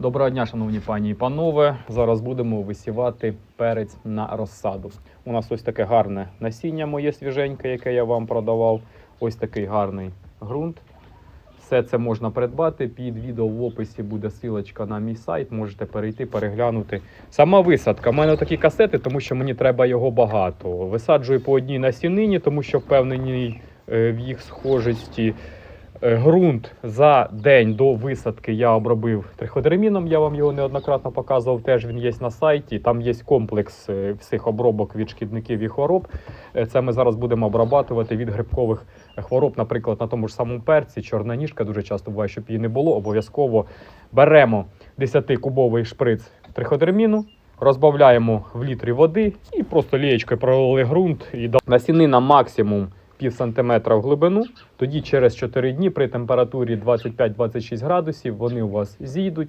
Доброго дня, шановні пані і панове. Зараз будемо висівати перець на розсаду. У нас ось таке гарне насіння моє свіженьке, яке я вам продавав. Ось такий гарний ґрунт. Все це можна придбати. Під відео в описі буде силочка на мій сайт. Можете перейти, переглянути. Сама висадка. У мене такі касети, тому що мені треба його багато. Висаджую по одній насінині, тому що впевнений е, в їх схожості. Е, Ґрунт за день до висадки я обробив триходерміном. Я вам його неоднократно показував. Теж він є на сайті. Там є комплекс е, всіх обробок від шкідників і хвороб. Е, Це ми зараз будемо обрабатувати від грибкових хвороб, наприклад, на тому ж самому перці, чорна ніжка дуже часто буває, щоб її не було. Обов'язково беремо 10-кубовий шприц триходерміну. Розбавляємо в літрі води і просто лієчкою пролили ґрунт і дали насінина максимум пів сантиметра в глибину. Тоді через 4 дні при температурі 25-26 градусів вони у вас зійдуть